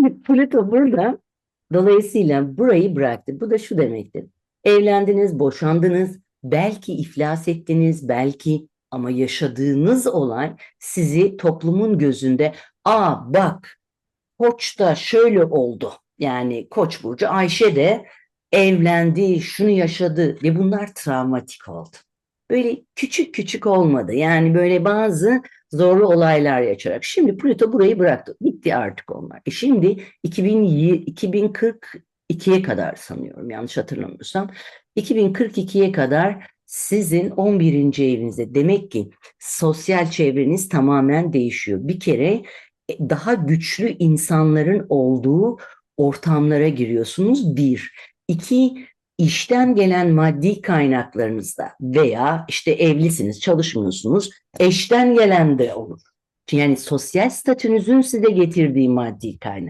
Şimdi Plüto burada dolayısıyla burayı bıraktı. Bu da şu demektir. Evlendiniz, boşandınız, belki iflas ettiniz, belki ama yaşadığınız olay sizi toplumun gözünde aa bak Koç'ta şöyle oldu. Yani Koç burcu Ayşe de evlendi, şunu yaşadı ve bunlar travmatik oldu. Böyle küçük küçük olmadı. Yani böyle bazı zorlu olaylar yaşayarak. Şimdi Plüto burayı bıraktı. Bitti artık onlar. E şimdi 2020 2042'ye kadar sanıyorum yanlış hatırlamıyorsam. 2042'ye kadar sizin 11. evinizde demek ki sosyal çevreniz tamamen değişiyor. Bir kere e, daha güçlü insanların olduğu ortamlara giriyorsunuz. Bir. İki, işten gelen maddi kaynaklarınızda veya işte evlisiniz, çalışmıyorsunuz, eşten gelen de olur. Yani sosyal statünüzün size getirdiği maddi kaynak.